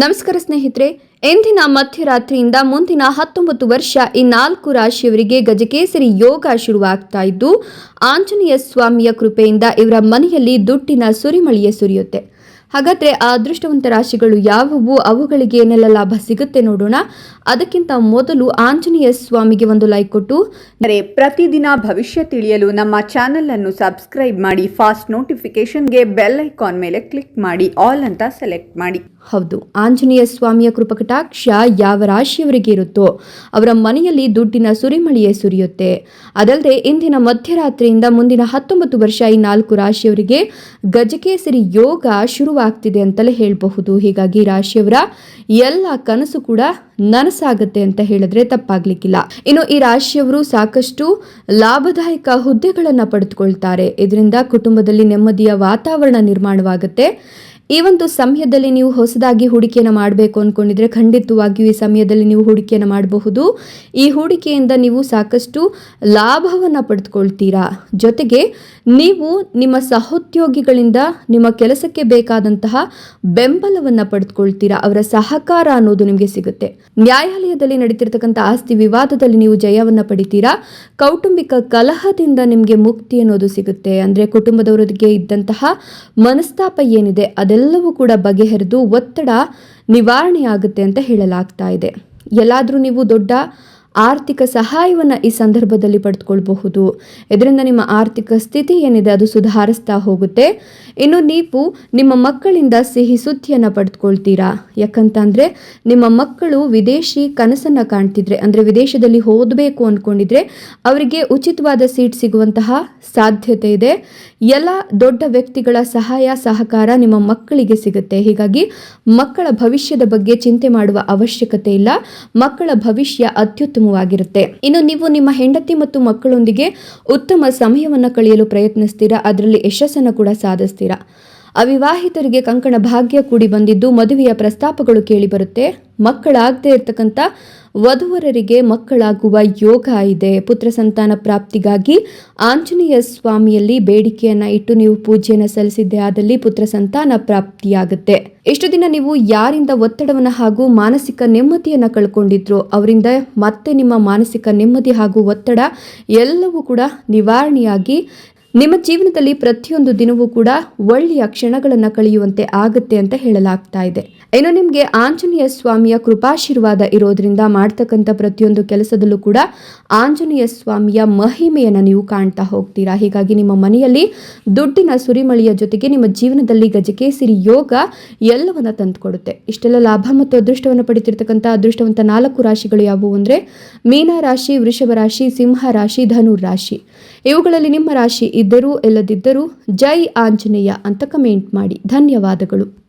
ನಮಸ್ಕಾರ ಸ್ನೇಹಿತರೆ ಎಂದಿನ ಮಧ್ಯರಾತ್ರಿಯಿಂದ ಮುಂದಿನ ಹತ್ತೊಂಬತ್ತು ವರ್ಷ ಈ ನಾಲ್ಕು ರಾಶಿಯವರಿಗೆ ಗಜಕೇಸರಿ ಯೋಗ ಶುರುವಾಗ್ತಾ ಇದ್ದು, ಆಂಜನೇಯ ಸ್ವಾಮಿಯ ಕೃಪೆಯಿಂದ ಇವರ ಮನೆಯಲ್ಲಿ ದುಡ್ಡಿನ ಸುರಿಮಳಿಯೇ ಸುರಿಯುತ್ತೆ. ಹಾಗಾದ್ರೆ ಆ ಅದೃಷ್ಟವಂತ ರಾಶಿಗಳು ಯಾವುವು? ಅವುಗಳಿಗೆ ಏನೆಲ್ಲ ಲಾಭ ಸಿಗುತ್ತೆ ನೋಡೋಣ. ಅದಕ್ಕಿಂತ ಮೊದಲು ಆಂಜನೇಯ ಸ್ವಾಮಿಗೆ ಒಂದು ಲೈಕ್ ಕೊಟ್ಟು. ಪ್ರತಿದಿನ ಭವಿಷ್ಯ ತಿಳಿಯಲು ನಮ್ಮ ಚಾನೆಲ್ ಅನ್ನು ಸಬ್ಸ್ಕ್ರೈಬ್ ಮಾಡಿ ಫಾಸ್ಟ್ ನೋಟಿಫಿಕೇಶನ್ಗೆ ಬೆಲ್ ಐಕಾನ್ ಮೇಲೆ ಕ್ಲಿಕ್ ಮಾಡಿ ಆಲ್ ಅಂತ ಸೆಲೆಕ್ಟ್ ಮಾಡಿ. ಹೌದು ಆಂಜನೇಯ ಸ್ವಾಮಿಯ ಕೃಪಕಟಾಕ್ಷ ಯಾವ ರಾಶಿಯವರಿಗೆ ಇರುತ್ತೋ ಅವರ ಮನೆಯಲ್ಲಿ ದುಡ್ಡಿನ ಸುರಿಮಳಿಯೇ ಸುರಿಯುತ್ತೆ. ಅದಲ್ಲದೆ ಇಂದಿನ ಮಧ್ಯರಾತ್ರಿಯಿಂದ ಮುಂದಿನ ಹತ್ತೊಂಬತ್ತು ವರ್ಷ ಈ ನಾಲ್ಕು ರಾಶಿಯವರಿಗೆ ಗಜಕೇಸರಿ ಯೋಗ ಶುರುವಾಗ್ತಿದೆ ಅಂತಲೇ ಹೇಳಬಹುದು. ಹೀಗಾಗಿ ರಾಶಿಯವರ ಎಲ್ಲ ಕನಸು ಕೂಡ ನನಸಾಗುತ್ತೆ ಅಂತ ಹೇಳಿದ್ರೆ ತಪ್ಪಾಗ್ಲಿಕ್ಕಿಲ್ಲ. ಇನ್ನು ಈ ರಾಶಿಯವರು ಸಾಕಷ್ಟು ಲಾಭದಾಯಕ ಹುದ್ದೆಗಳನ್ನು ಪಡೆದುಕೊಳ್ತಾರೆ. ಇದರಿಂದ ಕುಟುಂಬದಲ್ಲಿ ನೆಮ್ಮದಿಯ ವಾತಾವರಣ ನಿರ್ಮಾಣವಾಗುತ್ತೆ. ಈ ಒಂದು ಸಮಯದಲ್ಲಿ ನೀವು ಹೊಸದಾಗಿ ಹೂಡಿಕೆಯನ್ನು ಮಾಡಬೇಕು ಅಂದ್ಕೊಂಡಿದ್ರೆ ಖಂಡಿತವಾಗಿಯೂ ಈ ಸಮಯದಲ್ಲಿ ನೀವು ಹೂಡಿಕೆಯನ್ನು ಮಾಡಬಹುದು. ಈ ಹೂಡಿಕೆಯಿಂದ ನೀವು ಸಾಕಷ್ಟು ಲಾಭವನ್ನು ಪಡೆದುಕೊಳ್ತೀರಾ ಜೊತೆಗೆ ನೀವು ನಿಮ್ಮ ಸಹೋದ್ಯೋಗಿಗಳಿಂದ ನಿಮ್ಮ ಕೆಲಸಕ್ಕೆ ಬೇಕಾದಂತಹ ಬೆಂಬಲವನ್ನು ಪಡೆದುಕೊಳ್ತೀರಾ ಅವರ ಸಹಕಾರ ಅನ್ನೋದು ನಿಮಗೆ ಸಿಗುತ್ತೆ. ನ್ಯಾಯಾಲಯದಲ್ಲಿ ನಡೀತಿರ್ತಕ್ಕಂಥ ಆಸ್ತಿ ವಿವಾದದಲ್ಲಿ ನೀವು ಜಯವನ್ನು ಪಡಿತೀರಾ? ಕೌಟುಂಬಿಕ ಕಲಹದಿಂದ ನಿಮಗೆ ಮುಕ್ತಿ ಅನ್ನೋದು ಸಿಗುತ್ತೆ. ಅಂದರೆ ಕುಟುಂಬದವರಿಗೆ ಇದ್ದಂತಹ ಮನಸ್ತಾಪ ಏನಿದೆ ಅದೆಲ್ಲವೂ ಕೂಡ ಬಗೆಹರಿದು ಒತ್ತಡ ನಿವಾರಣೆಯಾಗುತ್ತೆ ಅಂತ ಹೇಳಲಾಗ್ತಾ ಇದೆ. ಎಲ್ಲಾದರೂ ನೀವು ದೊಡ್ಡ ಆರ್ಥಿಕ ಸಹಾಯವನ್ನು ಈ ಸಂದರ್ಭದಲ್ಲಿ ಪಡೆದುಕೊಳ್ಬಹುದು. ಇದರಿಂದ ನಿಮ್ಮ ಆರ್ಥಿಕ ಸ್ಥಿತಿ ಏನಿದೆ ಅದು ಸುಧಾರಿಸ್ತಾ ಹೋಗುತ್ತೆ. ಇನ್ನು ನೀವು ನಿಮ್ಮ ಮಕ್ಕಳಿಂದ ಸಿಹಿ ಸುದ್ದಿಯನ್ನು ಪಡೆದುಕೊಳ್ತೀರಾ? ಯಾಕಂತಂದರೆ ನಿಮ್ಮ ಮಕ್ಕಳು ವಿದೇಶಿ ಕನಸನ್ನು ಕಾಣ್ತಿದ್ರೆ, ಅಂದರೆ ವಿದೇಶದಲ್ಲಿ ಓದಬೇಕು ಅಂದ್ಕೊಂಡಿದ್ರೆ ಅವರಿಗೆ ಉಚಿತವಾದ ಸೀಟ್ ಸಿಗುವಂತಹ ಸಾಧ್ಯತೆ ಇದೆ. ಎಲ್ಲ ದೊಡ್ಡ ವ್ಯಕ್ತಿಗಳ ಸಹಾಯ, ಸಹಕಾರ ನಿಮ್ಮ ಮಕ್ಕಳಿಗೆ ಸಿಗುತ್ತೆ. ಹೀಗಾಗಿ ಮಕ್ಕಳ ಭವಿಷ್ಯದ ಬಗ್ಗೆ ಚಿಂತೆ ಮಾಡುವ ಅವಶ್ಯಕತೆ ಇಲ್ಲ. ಮಕ್ಕಳ ಭವಿಷ್ಯ ಅತ್ಯುತ್ತಮವಾಗಿರುತ್ತೆ ಇನ್ನು ನೀವು ನಿಮ್ಮ ಹೆಂಡತಿ ಮತ್ತು ಮಕ್ಕಳೊಂದಿಗೆ ಉತ್ತಮ ಸಮಯವನ್ನು ಕಳೆಯಲು ಪ್ರಯತ್ನಿಸ್ತೀರಾ? ಅದರಲ್ಲಿ ಯಶಸ್ಸನ್ನು ಕೂಡ ಸಾಧಿಸ್ತೀರಾ? ಅವಿವಾಹಿತರಿಗೆ ಕಂಕಣ ಭಾಗ್ಯ ಕೂಡಿ ಬಂದಿದ್ದು ಮದುವೆಯ ಪ್ರಸ್ತಾಪಗಳು ಕೇಳಿಬರುತ್ತೆ. ಮಕ್ಕಳಾಗದೇ ಇರತಕ್ಕಂಥ ವಧುವರರಿಗೆ ಮಕ್ಕಳಾಗುವ ಯೋಗ ಇದೆ. ಪುತ್ರ ಸಂತಾನ ಪ್ರಾಪ್ತಿಗಾಗಿ ಆಂಜನೇಯ ಸ್ವಾಮಿಯಲ್ಲಿ ಬೇಡಿಕೆಯನ್ನ ಇಟ್ಟು ನೀವು ಪೂಜೆಯನ್ನು ಸಲ್ಲಿಸಿದ್ದೆ ಆದಲ್ಲಿ ಪುತ್ರ ಸಂತಾನ ಪ್ರಾಪ್ತಿಯಾಗುತ್ತೆ. ಇಷ್ಟು ದಿನ ನೀವು ಯಾರಿಂದ ಒತ್ತಡವನ್ನು ಹಾಗೂ ಮಾನಸಿಕ ನೆಮ್ಮದಿಯನ್ನು ಕಳ್ಕೊಂಡಿದ್ರು ಅವರಿಂದ ಮತ್ತೆ ನಿಮ್ಮ ಮಾನಸಿಕ ನೆಮ್ಮದಿ ಹಾಗೂ ಒತ್ತಡ ಎಲ್ಲವೂ ಕೂಡ ನಿವಾರಣೆಯಾಗಿ ನಿಮ್ಮ ಜೀವನದಲ್ಲಿ ಪ್ರತಿಯೊಂದು ದಿನವೂ ಕೂಡ ಒಳ್ಳೆಯ ಕ್ಷಣಗಳನ್ನು ಕಳೆಯುವಂತೆ ಆಗುತ್ತೆ ಅಂತ ಹೇಳಲಾಗ್ತಾ ಇದೆ. ಇನ್ನು ನಿಮಗೆ ಆಂಜನೇಯ ಸ್ವಾಮಿಯ ಕೃಪಾಶೀರ್ವಾದ ಇರೋದ್ರಿಂದ ಮಾಡ್ತಕ್ಕಂಥ ಪ್ರತಿಯೊಂದು ಕೆಲಸದಲ್ಲೂ ಕೂಡ ಆಂಜನೇಯ ಸ್ವಾಮಿಯ ಮಹಿಮೆಯನ್ನು ನೀವು ಕಾಣ್ತಾ ಹೋಗ್ತೀರಾ? ಹೀಗಾಗಿ ನಿಮ್ಮ ಮನೆಯಲ್ಲಿ ದುಡ್ಡಿನ ಸುರಿಮಳಿಯ ಜೊತೆಗೆ ನಿಮ್ಮ ಜೀವನದಲ್ಲಿ ಗಜಕೇಸರಿ ಯೋಗ ಎಲ್ಲವನ್ನ ತಂದುಕೊಡುತ್ತೆ. ಇಷ್ಟೆಲ್ಲ ಲಾಭ ಮತ್ತು ಅದೃಷ್ಟವನ್ನು ಪಡಿತಿರ್ತಕ್ಕಂಥ ಅದೃಷ್ಟವಂತ ನಾಲ್ಕು ರಾಶಿಗಳು ಯಾವುವು ಅಂದರೆ ಮೀನ ರಾಶಿ ವೃಷಭ ರಾಶಿ ಸಿಂಹ ರಾಶಿ ಧನು ರಾಶಿ ಇವುಗಳಲ್ಲಿ ನಿಮ್ಮ ರಾಶಿ ಇದ್ದರೂ ಇಲ್ಲದಿದ್ದರೂ ಜೈ ಆಂಜನೇಯ ಅಂತ ಕಮೆಂಟ್ ಮಾಡಿ. ಧನ್ಯವಾದಗಳು.